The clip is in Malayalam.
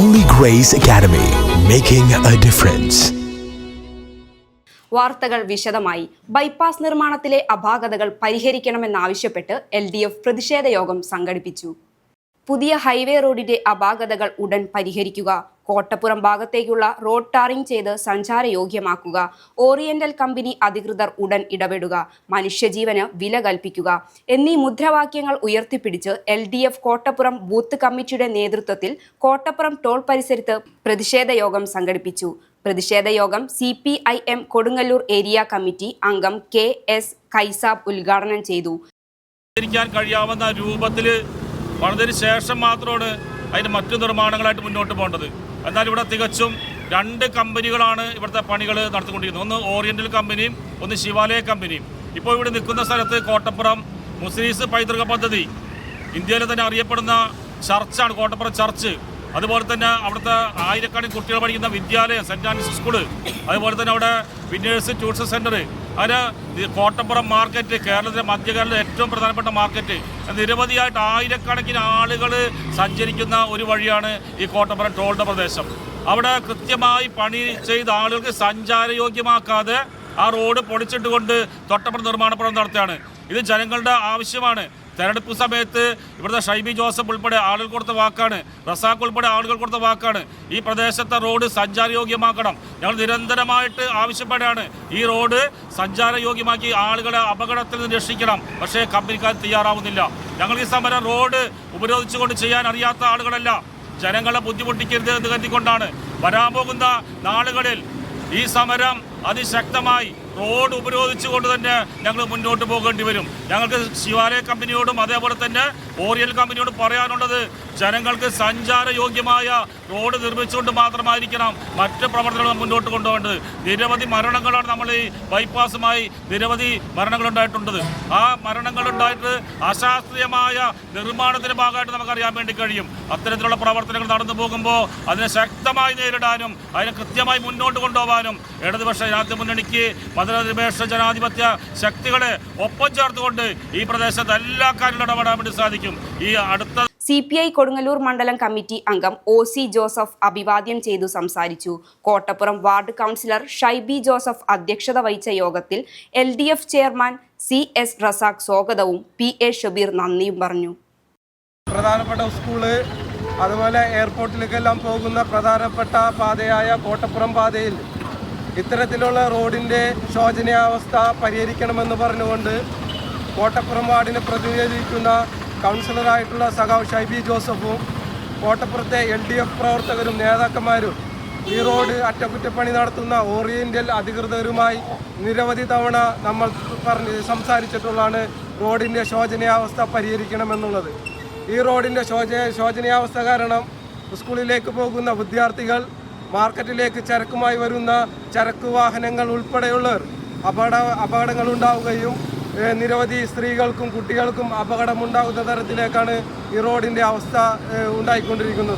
Holy Grace Academy, making a difference. വാർത്തകൾ വിശദമായി ബൈപ്പാസ് നിർമ്മാണത്തിലെ അപാകതകൾ പരിഹരിക്കണമെന്നാവശ്യപ്പെട്ട് എൽ ഡി എഫ് പ്രതിഷേധ യോഗം സംഘടിപ്പിച്ചു പുതിയ ഹൈവേ റോഡിന്റെ അപാകതകൾ ഉടൻ പരിഹരിക്കുക. കോട്ടപ്പുറം ഭാഗത്തേക്കുള്ള റോഡ് ടാറിംഗ് ചെയ്ത് സഞ്ചാരയോഗ്യമാക്കുക. ഓറിയന്റൽ കമ്പനി അധികൃതർ ഉടൻ ഇടപെടുക. മനുഷ്യജീവന് വില കൽപ്പിക്കുക. എന്നീ മുദ്രാവാക്യങ്ങൾ ഉയർത്തിപ്പിടിച്ച് L D F Kottappuram booth കമ്മിറ്റിയുടെ നേതൃത്വത്തിൽ കോട്ടപ്പുറം ടോൾ പരിസരത്ത് പ്രതിഷേധ യോഗം സംഘടിപ്പിച്ചു. പ്രതിഷേധ യോഗം C P I M Kodungallur area committee അംഗം കെ എസ് കൈസാബ് ഉദ്ഘാടനം ചെയ്തു. കഴിയാവുന്ന രൂപത്തിൽ വളർന്നതിന് ശേഷം മാത്രമാണ് അതിന് മറ്റു നിർമ്മാണങ്ങളായിട്ട് മുന്നോട്ട് പോകേണ്ടത്. എന്നാൽ ഇവിടെ തികച്ചും രണ്ട് കമ്പനികളാണ് ഇവിടുത്തെ പണികൾ നടത്തിക്കൊണ്ടിരിക്കുന്നത്. ഒന്ന് ഓറിയന്റൽ കമ്പനിയും ഒന്ന് ശിവാലയ കമ്പനിയും ഇപ്പോൾ ഇവിടെ നിൽക്കുന്ന സ്ഥലത്ത് കോട്ടപ്പുറം മുസ്ലിംസ് പൈതൃക പദ്ധതി. ഇന്ത്യയിലെ തന്നെ അറിയപ്പെടുന്ന ചർച്ചാണ് കോട്ടപ്പുറം ചർച്ച്. അതുപോലെ തന്നെ അവിടുത്തെ ആയിരക്കണക്കിന് കുട്ടികൾ പഠിക്കുന്ന വിദ്യാലയം സെന്റ് ആൻഡ്രീസ് സ്കൂൾ അതുപോലെ തന്നെ അവിടെ വിന്നേഴ്സ് ടൂറിസം സെന്റർ അതിന് കോട്ടപ്പുറം മാർക്കറ്റ് കേരളത്തിലെ മധ്യ കേരളത്തിലെ ഏറ്റവും പ്രധാനപ്പെട്ട മാർക്കറ്റ്. നിരവധിയായിട്ട് ആയിരക്കണക്കിന് ആളുകൾ സഞ്ചരിക്കുന്ന ഒരു വഴിയാണ് ഈ കോട്ടപ്പുറം ടോളിന്റെ പ്രദേശം. അവിടെ കൃത്യമായി പണി ചെയ്ത ആളുകൾക്ക് സഞ്ചാരയോഗ്യമാക്കാതെ ആ റോഡ് പൊളിച്ചിട്ടുകൊണ്ട് തൊട്ടപ്പുറം നിർമ്മാണ പ്രവർത്തനം നടത്തുകയാണ്. ഇത് ജനങ്ങളുടെ ആവശ്യമാണ്. തെരഞ്ഞെടുപ്പ് സമയത്ത് ഇവിടുത്തെ ഷൈബി ജോസഫ് ഉൾപ്പെടെ ആളുകൾ കൊടുത്ത വാക്കാണ്. റസാഖ് ഉൾപ്പെടെ ആളുകൾ കൊടുത്ത വാക്കാണ്. ഈ പ്രദേശത്തെ റോഡ് സഞ്ചാരയോഗ്യമാക്കണം. ഞങ്ങൾ നിരന്തരമായിട്ട് ആവശ്യപ്പെടുകയാണ്. ഈ റോഡ് സഞ്ചാരയോഗ്യമാക്കി ആളുകളെ അപകടത്തിൽ നിന്ന് രക്ഷിക്കണം. പക്ഷേ കമ്പനിക്കാർ തയ്യാറാവുന്നില്ല. ഞങ്ങൾ ഈ സമരം റോഡ് ഉപരോധിച്ചുകൊണ്ട് ചെയ്യാൻ അറിയാത്ത ആളുകളല്ല. ജനങ്ങളെ ബുദ്ധിമുട്ടിക്കരുത് എന്ന് കരുതിക്കൊണ്ടാണ്. വരാൻ പോകുന്ന നാളുകളിൽ ഈ സമരം അതിശക്തമായി റോഡ് ഉപരോധിച്ചുകൊണ്ട് തന്നെ ഞങ്ങൾ മുന്നോട്ട് പോകേണ്ടി വരും. ഞങ്ങൾക്ക് ശിവാലയ കമ്പനിയോടും അതേപോലെ തന്നെ ഓറിയൽ കമ്പനിയോടും പറയാനുള്ളത് ജനങ്ങൾക്ക് സഞ്ചാരയോഗ്യമായ റോഡ് നിർമ്മിച്ചുകൊണ്ട് മാത്രമായിരിക്കണം മറ്റ് പ്രവർത്തനങ്ങൾ മുന്നോട്ട് കൊണ്ടുപോകേണ്ടത്. നിരവധി മരണങ്ങളാണ് നമ്മൾ ഈ ബൈപ്പാസുമായി നിരവധി മരണങ്ങളുണ്ടായിട്ടുണ്ട്. ആ മരണങ്ങളുണ്ടായിട്ട് അശാസ്ത്രീയമായ നിർമ്മാണത്തിന്റെ ഭാഗമായിട്ട് നമുക്കറിയാൻ വേണ്ടി കഴിയും. അത്തരത്തിലുള്ള പ്രവർത്തനങ്ങൾ നടന്നു പോകുമ്പോൾ അതിനെ ശക്തമായി നേരിടാനും അതിനെ കൃത്യമായി മുന്നോട്ട് കൊണ്ടുപോകാനും ഇടതുപക്ഷ ജനാധിപത്യ മുന്നണിക്ക് മതനിരപേക്ഷ ജനാധിപത്യ ശക്തികളെ ഒപ്പം ചേർത്തുകൊണ്ട് ഈ പ്രദേശത്ത് എല്ലാ കാര്യങ്ങളും ഇടപെടാൻ വേണ്ടി സാധിക്കും. ഈ അടുത്ത സി പി ഐ കൊടുങ്ങല്ലൂർ മണ്ഡലം കമ്മിറ്റി അംഗം ഒ സി ജോസഫ് അഭിവാദ്യം ചെയ്തു സംസാരിച്ചു. Kottappuram ward councillor Shaibi Joseph അധ്യക്ഷത വഹിച്ച യോഗത്തിൽ L D F chairman C S Razak സ്വാഗതവും പി എ ഷബീർ നന്ദിയും പറഞ്ഞു. പ്രധാനപ്പെട്ട സ്കൂൾ അതുപോലെ എയർപോർട്ടിലേക്കെല്ലാം പോകുന്ന പ്രധാനപ്പെട്ട പാതയായ കോട്ടപ്പുറം പാതയിൽ ഇത്തരത്തിലുള്ള റോഡിന്റെ ശോചനീയാവസ്ഥ പരിഹരിക്കണമെന്ന് പറഞ്ഞുകൊണ്ട് കോട്ടപ്പുറം വാർഡിനെ പ്രതിനിധീകരിക്കുന്ന കൗൺസിലറായിട്ടുള്ള സഖാവ് ഷൈബി ജോസഫും കോട്ടപ്പുറത്തെ എൽ ഡി എഫ് പ്രവർത്തകരും നേതാക്കന്മാരും ഈ റോഡ് അറ്റകുറ്റപ്പണി നടത്തുന്ന ഓറിയന്റൽ അധികൃതരുമായി നിരവധി തവണ നമ്മൾ പറഞ്ഞ് സംസാരിച്ചിട്ടുള്ളതാണ് റോഡിന്റെ ശോചനീയാവസ്ഥ പരിഹരിക്കണമെന്നുള്ളത്. ഈ റോഡിന്റെ ശോച ശോചനീയാവസ്ഥ കാരണം സ്കൂളിലേക്ക് പോകുന്ന വിദ്യാർത്ഥികൾ മാർക്കറ്റിലേക്ക് ചരക്കുമായി വരുന്ന ചരക്ക് വാഹനങ്ങൾ ഉൾപ്പെടെയുള്ളവർ അപകട അപകടങ്ങൾ ഉണ്ടാവുകയും നിരവധി സ്ത്രീകൾക്കും കുട്ടികൾക്കും അപകടമുണ്ടാകുന്ന തരത്തിലേക്കാണ് ഈ റോഡിന്റെ അവസ്ഥ ഉണ്ടായിക്കൊണ്ടിരിക്കുന്നത്.